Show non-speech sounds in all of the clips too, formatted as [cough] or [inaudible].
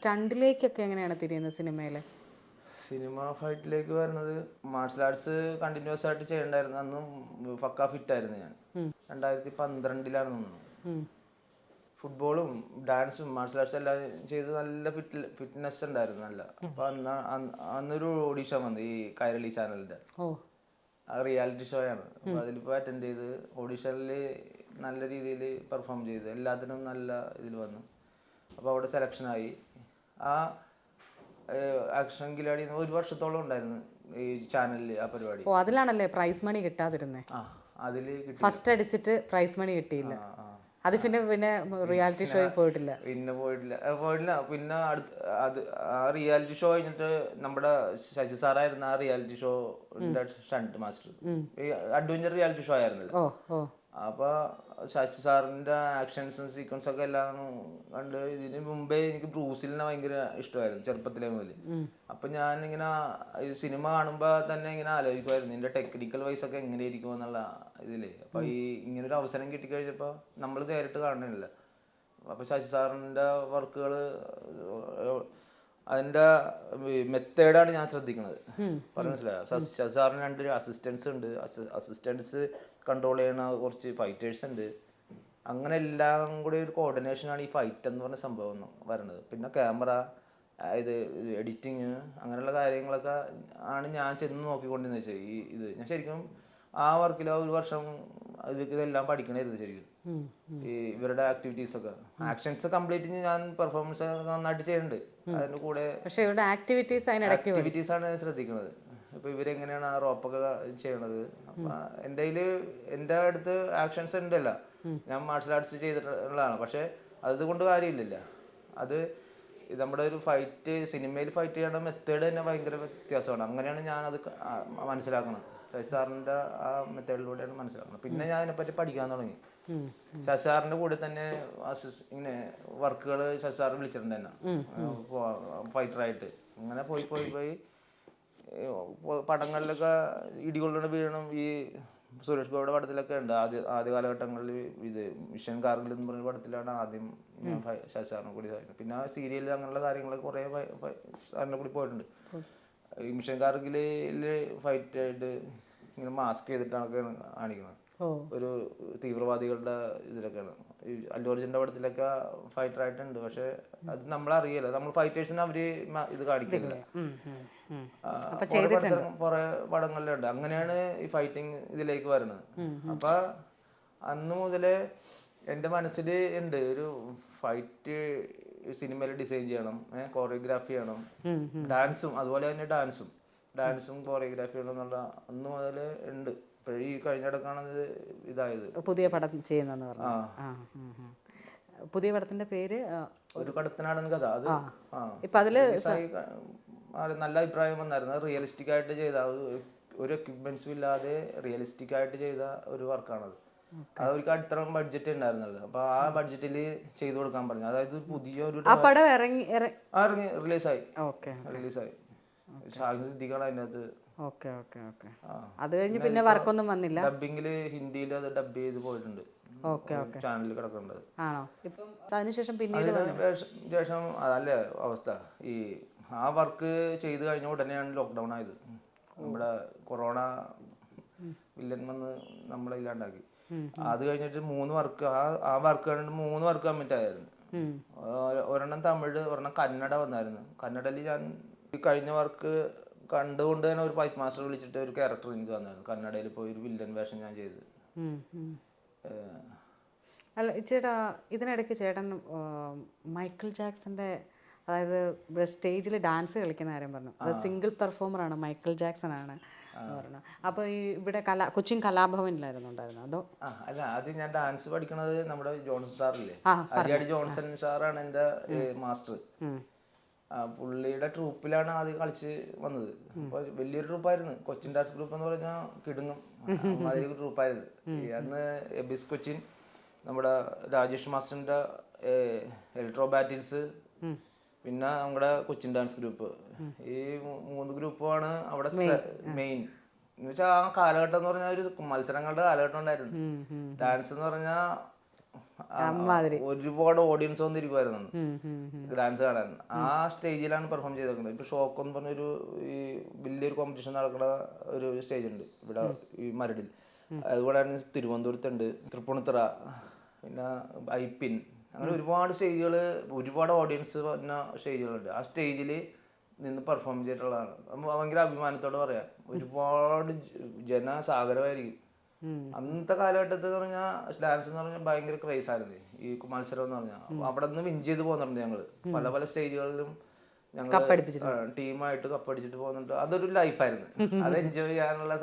സ്റ്റണ്ടിലേക്കൊക്കെ എങ്ങനെയാണ് തിരിയുന്നത് സിനിമയിൽ സിനിമ ഫൈറ്റിലേക്ക് വരുന്നത് മാർഷൽ ആർട്സ് കണ്ടിന്യൂസ് ആയിട്ട് ചെയ്യണ്ടായിരുന്നു. അന്നും പക്ക ഫിറ്റ് ആയിരുന്നു ഞാൻ രണ്ടായിരത്തി പന്ത്രണ്ടിലാണ് തോന്നുന്നു ഫുട്ബോളും ഡാൻസും മാർഷൽ ആർട്സ് എല്ലാം ചെയ്ത് നല്ല ഫിറ്റ് ഫിറ്റ്നസ് ഉണ്ടായിരുന്നു നല്ല. അപ്പൊ അന്ന് അന്ന് അന്നൊരു ഓഡീഷൻ വന്നു ഈ കൈരളി ചാനലിന്റെ. റിയാലിറ്റി ഷോ ആണ്. അപ്പൊ അതിലിപ്പോ അറ്റൻഡ് ചെയ്ത് ഓഡീഷനിൽ നല്ല രീതിയിൽ പെർഫോം ചെയ്തു എല്ലാത്തിനും നല്ല ഇതിൽ വന്നു. അപ്പോൾ അവിടെ സെലക്ഷൻ ആയി. ആ ആക്ഷൻ കിലാടി ഒരു വർഷത്തോളം ഉണ്ടായിരുന്നു ഈ ചാനലിൽ ആ പരിപാടി. ഓ അതിലാണല്ലേ പ്രൈസ് മണി കിട്ടാതിരുന്നേ? ആ അതിൽ കിട്ടി ഫസ്റ്റ് അടിച്ചിട്ട് പ്രൈസ് മണി കിട്ടിയില്ല. അത് പിന്നെ പിന്നെ റിയാലിറ്റി ഷോയിൽ പോയിട്ടില്ല. പിന്നെ പോയിട്ടില്ല. പോയിട്ടില്ല. പിന്നെ അടുത്ത് അത് ആ റിയാലിറ്റി ഷോ കഴിഞ്ഞിട്ട് നമ്മുടെ ശശി സാറായിരുന്നു ആ reality show stunt master adventure reality show ആയിരുന്നല്ലോ. അപ്പൊ ശശി സാറിന്റെ ആക്ഷൻസും സീക്വൻസൊക്കെ എല്ലാം കണ്ട് ഇതിന് മുമ്പേ എനിക്ക് ബ്രൂസിലിനെ ഭയങ്കര ഇഷ്ടമായിരുന്നു ചെറുപ്പത്തിലെ മുതൽ അപ്പൊ ഞാൻ ഇങ്ങനെ സിനിമ കാണുമ്പോൾ തന്നെ ഇങ്ങനെ ആലോചിക്കുമായിരുന്നു ഇതിന്റെ ടെക്നിക്കൽ വൈസ് ഒക്കെ എങ്ങനെ ഇരിക്കും എന്നുള്ള ഇതിൽ അപ്പൊ ഈ ഇങ്ങനെ ഒരു അവസരം കിട്ടിക്കഴിഞ്ഞപ്പോൾ നമ്മൾ നേരിട്ട് കാണുന്നില്ല. അപ്പൊ ശശി സാറിന്റെ വർക്കുകൾ അതിന്റെ മെത്തേഡാണ് ഞാൻ ശ്രദ്ധിക്കുന്നത് പറഞ്ഞു മനസ്സിലായോ? ശശി ശശി സാറിന് രണ്ട് അസിസ്റ്റൻസ് ഉണ്ട്. അസിസ്റ്റൻസ് കൺട്രോൾ ചെയ്യുന്ന കുറച്ച് ഫൈറ്റേഴ്സ് ഉണ്ട്. അങ്ങനെ എല്ലാം കൂടി ഒരു കോർഡിനേഷനാണ് ഈ ഫൈറ്റ് എന്ന് പറഞ്ഞ സംഭവം വരുന്നത്. പിന്നെ ക്യാമറ ഇത് എഡിറ്റിങ് അങ്ങനെയുള്ള കാര്യങ്ങളൊക്കെ ആണ് ഞാൻ ചെന്ന് നോക്കിക്കൊണ്ടിരുന്നത് വെച്ചാൽ ഈ ഇത്. ഞാൻ ശരിക്കും ആ വർക്കിൽ ഒരു വർഷം ഇത് ഇതെല്ലാം പഠിക്കണമായിരുന്നു ശരിക്കും. ഈ ഇവരുടെ ആക്ടിവിറ്റീസ് ഒക്കെ. ആക്ഷൻസ് കംപ്ലീറ്റ് ഞാൻ പെർഫോമൻസ് നന്നായിട്ട് ചെയ്യുന്നുണ്ട്. അതിന്റെ കൂടെ ആക്ടിവിറ്റീസ് ആണ് ശ്രദ്ധിക്കുന്നത്. ഇപ്പൊ ഇവരെങ്ങനെയാണ് ആ റോപ്പൊക്കെ ചെയ്യണത്? അപ്പൊ എന്റെ കയ്യിൽ എന്റെ അടുത്ത് ആക്ഷൻസ് ഉണ്ടല്ല. ഞാൻ മാർഷൽ ആർട്സ് ചെയ്തിട്ടുള്ളതാണ്. പക്ഷെ അതുകൊണ്ട് കാര്യമില്ലല്ല. അത് നമ്മുടെ ഒരു ഫൈറ്റ് സിനിമയിൽ ഫൈറ്റ് ചെയ്യേണ്ട മെത്തേഡ് തന്നെ ഭയങ്കര വ്യത്യാസമാണ്. അങ്ങനെയാണ് ഞാൻ അത് മനസ്സിലാക്കുന്നത് ശശി സാറിന്റെ ആ മെത്തേഡിലൂടെയാണ് മനസ്സിലാക്കുന്നത് പിന്നെ ഞാൻ അതിനെപ്പറ്റി പഠിക്കാൻ തുടങ്ങി. ശശി സാറിന്റെ കൂടെ തന്നെ ഇങ്ങനെ വർക്കുകൾ ശശി സാർ വിളിച്ചിട്ടുണ്ട് എന്നെ ഫൈറ്ററായിട്ട് അങ്ങനെ പോയി പോയി [coughs] പോയി പടങ്ങളിലൊക്കെ ഇടികൊള്ളുന്ന വീഴണം ഈ സുരേഷ് ഗോപിയുടെ പടത്തിലൊക്കെ ഉണ്ട്. ആദ്യ ആദ്യ കാലഘട്ടങ്ങളിൽ ഇത് മിഷൻ കാർഗിൽ എന്ന് പറഞ്ഞ പടത്തിലാണ് ആദ്യം ഞാൻ ഫൈ- കൂടി. പിന്നെ ആ സീരിയലിൽ അങ്ങനെയുള്ള കാര്യങ്ങളൊക്കെ കുറേ സാറിനെ കൂടി പോയിട്ടുണ്ട്. ഈ മിഷൻ കാർഗിൽ ഫൈറ്റ് ആയിട്ട് ഇങ്ങനെ മാസ്ക് ചെയ്തിട്ടാണ് കാണിക്കുന്നത്. ഒരു തീവ്രവാദികളുടെ ഇതിലൊക്കെയാണ്. ഈ അല്ലു അർജുന്റെ പടത്തിലൊക്കെ ഫൈറ്റർ ആയിട്ടുണ്ട്. പക്ഷെ അത് നമ്മൾ നമ്മളറിയില്ല. നമ്മൾ ഫൈറ്റേഴ്സിനെ അവർ ഇത് കാണിക്കില്ല കുറെ പടങ്ങളിലുണ്ട്. അങ്ങനെയാണ് ഈ ഫൈറ്റിംഗ് ഇതിലേക്ക് വരുന്നത്. അപ്പൊ അന്ന് മുതലേ എന്റെ മനസ്സിൽ ഉണ്ട് ഒരു ഫൈറ്റ് സിനിമയിൽ ഡിസൈൻ ചെയ്യണം കോറിയോഗ്രാഫി ചെയ്യണം. ഡാൻസും അതുപോലെ തന്നെ ഡാൻസും. ഡാൻസും കോറിയോഗ്രാഫി ചെയ്യണം എന്നുള്ള അന്ന് മുതൽ ഉണ്ട് ഇപ്പൊ ഈ കഴിഞ്ഞ ഇത് ഇതായത്. പുതിയ പടം ചെയ്യുന്നെന്ന് പറഞ്ഞു. പുതിയ പടത്തിന്റെ പേര് ഒരു കടത്തനാടൻ കഥ. അത് ഇപ്പൊ അതിൽ നല്ല അഭിപ്രായം വന്നായിരുന്നു. റിയലിസ്റ്റിക് ആയിട്ട് ചെയ്ത ഒരു- എക്യുപ്മെന്റ്സും ഇല്ലാതെ റിയലിസ്റ്റിക് ആയിട്ട് ചെയ്ത ഒരു വർക്കാണത് അത് അവർക്ക് അടുത്ത ബഡ്ജറ്റ് ഉണ്ടായിരുന്നല്ലോ അപ്പൊ ആ ബഡ്ജറ്റിൽ ചെയ്തു കൊടുക്കാൻ പറഞ്ഞു. അതായത് പുതിയ ഒരു പടം ഇറങ്ങി ഇറങ്ങി റിലീസായി റിലീസായി ഷാഹിദ് സിദ്ദീഖാണ് അതിനകത്ത്. അത് കഴിഞ്ഞ് പിന്നെ വർക്കൊന്നും വന്നില്ല? ഡബിങ്ങിൽ ഹിന്ദിയിൽ അത് ഡബ് ചെയ്ത് പോയിട്ടുണ്ട്. ചാനലിൽ കിടക്കുന്നുണ്ട്. ആണോ? ഇപ്പം അതിനുശേഷം പിന്നീട് ശേഷം അതല്ലേ അവസ്ഥ. ഈ ആ വർക്ക് ചെയ്ത് കഴിഞ്ഞ ഉടനെയാണ് ലോക്ക്ഡൗൺ ആയത്. നമ്മുടെ കൊറോണ വില്ലൻ വന്ന് നമ്മളെ ഇല്ലാണ്ടാക്കി. അത് കഴിഞ്ഞിട്ട് മൂന്ന് വർക്ക് ആ ആ വർക്ക് കഴിഞ്ഞിട്ട് മൂന്ന് വർക്ക് കമ്മിറ്റ് ആയിരുന്നു. ഒരെണ്ണം തമിഴ് ഒരെണ്ണം കന്നഡ വന്നായിരുന്നു. കന്നഡയിൽ ഞാൻ ഈ കഴിഞ്ഞ വർക്ക് കണ്ടുകൊണ്ട് തന്നെ ഒരു പൈപ്പ് മാസ്റ്റർ വിളിച്ചിട്ട് ഒരു ക്യാരക്ടർ എനിക്ക് വന്നായിരുന്നു കന്നഡയിൽ പോയി ഒരു വില്ലൻ വേഷം ഞാൻ ചെയ്ത്. അല്ല ചേട്ടാ ഇതിനിടയ്ക്ക് ചേട്ടൻ മൈക്കിൾ ജാക്സന്റെ അതായത് സ്റ്റേജിൽ ഡാൻസ് കളിക്കുന്ന കാര്യം പറഞ്ഞു. അത് സിംഗിൾ പെർഫോമർ ആണ് മൈക്കിൾ ജാക്സൺ ആണ് പറഞ്ഞു. അപ്പോൾ ഈ ഇവിടെ കലാ കൊച്ചിൻ കലാഭവനിലായിരുന്നു ഉണ്ടായിരുന്നത്. അതോ അല്ല അത് ഞാൻ ഡാൻസ് പഠിക്കണത് നമ്മുടെ ജോൺസൺ സാറില്ലേ? അരിയാടി ജോൺസൺ സാറാണ് എന്റെ മാസ്റ്റർ. പുള്ളിയുടെ ട്രൂപ്പിലാണ് ആദ്യം കളിച്ച് വന്നത്. അപ്പൊ വലിയൊരു ട്രൂപ്പായിരുന്നു. കൊച്ചിൻ ഡാൻസ് ഗ്രൂപ്പ് എന്ന് പറഞ്ഞാൽ കിടുങ്ങും. അതിൽ ട്രൂപ്പായിരുന്നു. അന്ന് എബിസ് കൊച്ചിൻ നമ്മുടെ രാജേഷ് മാസ്റ്ററിന്റെ ഇലക്ട്രോ ബാറ്റിൽസ് പിന്നെ നമ്മുടെ കൊച്ചിൻ ഡാൻസ് ഗ്രൂപ്പ് ഈ മൂന്ന് ഗ്രൂപ്പുമാണ് അവിടെ മെയിൻ എന്ന് വെച്ചാൽ ആ കാലഘട്ടം എന്ന് പറഞ്ഞാൽ ഒരു മത്സരങ്ങളുടെ കാലഘട്ടം ഉണ്ടായിരുന്നു. ഡാൻസ് എന്ന് പറഞ്ഞാൽ ഒരുപാട് ഓഡിയൻസ് വന്നിരിക്കുമായിരുന്നു. ഡാൻസ് കാണാൻ. ആ സ്റ്റേജിലാണ് പെർഫോം ചെയ്തേക്കുന്നത്. ഇപ്പൊ ഷോക്ക് എന്ന് പറഞ്ഞൊരു ഈ വലിയൊരു കോമ്പറ്റീഷൻ നടക്കുന്ന ഒരു സ്റ്റേജ് ഉണ്ട് ഇവിടെ ഈ മരടിൽ. അതുപോലെ തന്നെ തിരുവനന്തപുരത്തുണ്ട്. തൃപ്പൂണിത്തറ. പിന്നെ ഐപ്പിൻ അങ്ങനെ ഒരുപാട് സ്റ്റേജുകൾ ഒരുപാട് ഓഡിയൻസ് പറഞ്ഞ സ്റ്റേജുകളുണ്ട്. ആ സ്റ്റേജിൽ നിന്ന് പെർഫോം ചെയ്തിട്ടുള്ളതാണ്. ഭയങ്കര അഭിമാനത്തോടെ പറയാം. ഒരുപാട് ജനസാഗരമായിരിക്കും. അന്നത്തെ കാലഘട്ടത്തിൽ എന്ന് പറഞ്ഞാൽ ഡാൻസ് എന്ന് പറഞ്ഞാൽ ഭയങ്കര ക്രൈസ് ആയിരുന്നു. ഈ മത്സരം എന്ന് പറഞ്ഞാൽ അവിടെ നിന്ന് വിൻ ചെയ്ത് പോകുന്നുണ്ട് ഞങ്ങൾ. പല പല സ്റ്റേജുകളിലും ഞങ്ങൾ ടീമായിട്ട് കപ്പടിച്ചിട്ട് പോകുന്നുണ്ട്. അതൊരു ലൈഫായിരുന്നു. അത് എൻജോയ് ചെയ്യാനുള്ള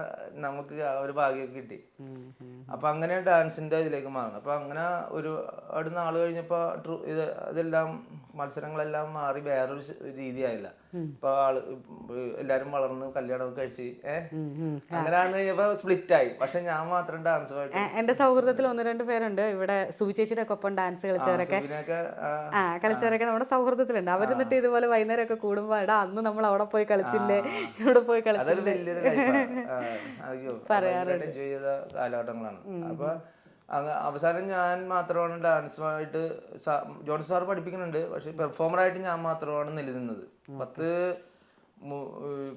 നമുക്ക് ഒരു ഭാഗ്യം കിട്ടി. അപ്പൊ അങ്ങനെ ഡാൻസിന്റെ ഇതിലേക്ക് മാറണം. അപ്പൊ അങ്ങനെ ഒരു അടുത്ത നാൾ കഴിഞ്ഞപ്പോ ഇത് ഇതെല്ലാം മത്സരങ്ങളെല്ലാം മാറി വേറൊരു രീതിയായില്ല. ഇപ്പൊ ആൾ എല്ലാരും വളർന്ന് കല്യാണം കഴിച്ച് ഏഹ് അങ്ങനെയാന്ന്. അങ്ങനെ കഴിഞ്ഞപ്പോ സ്പ്ലിറ്റ് ആയി പക്ഷെ ഞാൻ മാത്രം ഡാൻസ് എന്റെ സൗഹൃദത്തിൽ ഒന്ന് രണ്ട് പേരുണ്ട്. ഇവിടെ സുവിചേച്ചിയുടെ ഒക്കെ ഒപ്പം ഡാൻസ് കളിച്ചവരൊക്കെ. ആ, കളിച്ചവരൊക്കെ നമ്മുടെ സൗഹൃദത്തിലുണ്ട്. അവർ എന്നിട്ട് ഇതുപോലെ വൈകുന്നേരം ഒക്കെ കൂടുമ്പോ എടാ അന്ന് നമ്മൾ അവിടെ പോയി കളിച്ചില്ലേ? ഇവിടെ പോയി കളിച്ചില്ലേ? പറയാറുണ്ട്. കാലഘട്ടങ്ങളാണ്. അപ്പൊ അവസാനം ഞാൻ മാത്രമാണ് ഡാൻസുമായിട്ട് ജോൺസ് ജോൺ സാർ പഠിപ്പിക്കുന്നുണ്ട്. പക്ഷെ പെർഫോമറായിട്ട് ഞാൻ മാത്രമാണ് നിലനിന്നത്. പത്ത്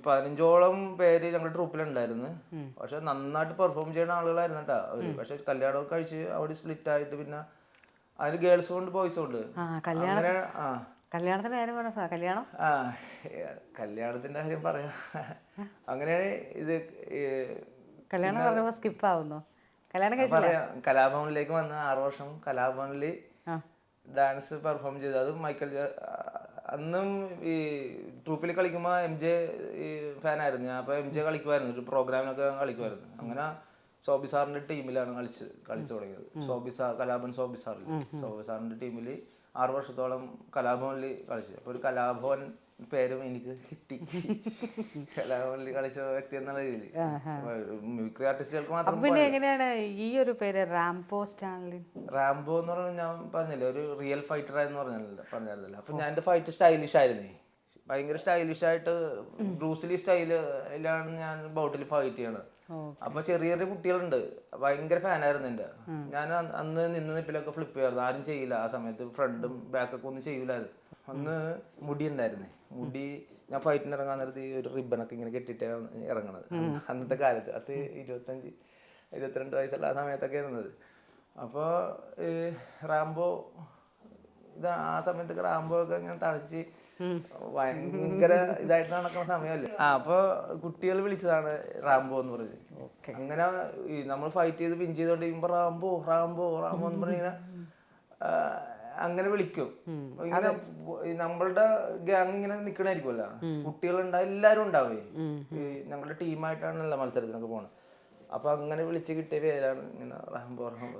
പതിനഞ്ചോളം പേര് ഞങ്ങളുടെ ട്രൂപ്പിലുണ്ടായിരുന്നു. പക്ഷെ നന്നായിട്ട് പെർഫോം ചെയ്യുന്ന ആളുകളായിരുന്നു കേട്ടോ അവർ. പക്ഷെ കല്യാണമൊക്കെ കഴിച്ച് അവിടെ സ്പ്ലിറ്റ് ആയിട്ട് പിന്നെ അതിൽ ഗേൾസും ഉണ്ട് ബോയ്സും ഉണ്ട് ആ കല്യാണം അങ്ങനെ ആ. കല്യാണത്തിന്റെ കാര്യം പറഞ്ഞ? കല്യാണം? ആ കല്യാണത്തിന്റെ കാര്യം പറയാം. അങ്ങനെ ഇത് കല്യാണം പറഞ്ഞപ്പോ സ്കിപ്പ് ആവുന്നു കല്യാണം കലാഭവനിലേക്ക് വന്ന ആറു വർഷം കലാഭവനിൽ ഡാൻസ് പെർഫോം ചെയ്തു. അത് മൈക്കൽ അന്നും ഈ ട്രൂപ്പിൽ കളിക്കുമ്പോൾ എം ജെ ഈ ഫാനായിരുന്നു ഞാൻ അപ്പോൾ എം ജെ കളിക്കുമായിരുന്നു ഒരു പ്രോഗ്രാമിനൊക്കെ കളിക്കുമായിരുന്നു അങ്ങനെ സോബി സാറിന്റെ ടീമിലാണ് കളിച്ച് കളിച്ചു തുടങ്ങിയത്. സോബി സാർ കലാഭവൻ സോബി സാറിൽ സോബി സാറിന്റെ ടീമിൽ ആറു വർഷത്തോളം കലാഭവനിൽ കളിച്ചു. അപ്പോൾ ഒരു കലാഭവൻ പേരും എനിക്ക് കിട്ടി. കലാമണ്ഡലി കളിച്ച വ്യക്തി എന്നുള്ള രീതിയിൽ. മ്യൂക്രി ആർട്ടിസ്റ്റുകൾക്ക് മാത്രം പിന്നെ എങ്ങനെയാണ് ഈ ഒരു പേര് റാംപോ സ്റ്റാൻലിൻ റാംബോ എന്ന് പറഞ്ഞാൽ ഞാൻ പറഞ്ഞില്ലേ ഒരു റിയൽ ഫൈറ്റർ എന്ന് പറഞ്ഞല്ലോ പറഞ്ഞല്ലോ അപ്പൊ ഞാൻ എന്റെ ഫൈറ്റ് സ്റ്റൈലിഷ് ആയിരുന്നേ. ഭയങ്കര സ്റ്റൈലിഷ് ആയിട്ട് ബ്രൂസിലി സ്റ്റൈലിലാണ് ഞാൻ ബോട്ടിൽ ഫൈറ്റ് ചെയ്യണത്. അപ്പൊ ചെറിയ ചെറിയ കുട്ടികളുണ്ട്. ഭയങ്കര ഫാനായിരുന്നു എന്റെ ഞാൻ അന്ന് നിന്ന് നിപ്പിലൊക്കെ ഫ്ലിപ്പ് ചെയ്യായിരുന്നു ആരും ചെയ്യില്ല ആ സമയത്ത്. ഫ്രണ്ടും ബാക്കൊക്കെ ഒന്നും ചെയ്യൂലായിരുന്നു. അന്ന് മുടി ഉണ്ടായിരുന്നേ മുടി ഞാൻ ഫൈറ്റിന് ഇറങ്ങാൻ നേരത്ത് ഒരു റിബണൊക്കെ ഇങ്ങനെ കെട്ടിട്ടാണ് ഇറങ്ങണത്. അന്നത്തെ കാലത്ത്. അത് ഇരുപത്തഞ്ച് ഇരുപത്തിരണ്ട് വയസ്സുള്ള ആ സമയത്തൊക്കെ ഇരുന്നത് അപ്പോൾ റാംബോ ഇത് ആ സമയത്തൊക്കെ റാംബോ ഒക്കെ ഇങ്ങനെ തളച്ച് ഭയങ്കര ഇതായിട്ട് നടക്കുന്ന സമയമല്ലേ? ആ അപ്പൊ കുട്ടികൾ വിളിച്ചതാണ് റാംബോ എന്ന് പറഞ്ഞ്. അങ്ങനെ നമ്മൾ ഫൈറ്റ് ചെയ്ത് പിൻ ചെയ്തോണ്ടിരിക്കുമ്പോ റാംബോ റാംബോ റാംബോ എന്ന് പറഞ്ഞിങ്ങനെ ആ, അങ്ങനെ വിളിക്കും. ഇങ്ങനെ നമ്മളുടെ ഗ്യാങ് ഇങ്ങനെ നിക്കണായിരിക്കുമല്ലോ. കുട്ടികളുണ്ടാവും എല്ലാരും ഉണ്ടാവേ. ഞങ്ങളുടെ ടീമായിട്ടാണല്ലോ മത്സരത്തിനൊക്കെ പോണത്. അപ്പൊ അങ്ങനെ വിളിച്ച് കിട്ടിയ പേരാണ് ഇങ്ങനെ റഹംബോ റാംബോ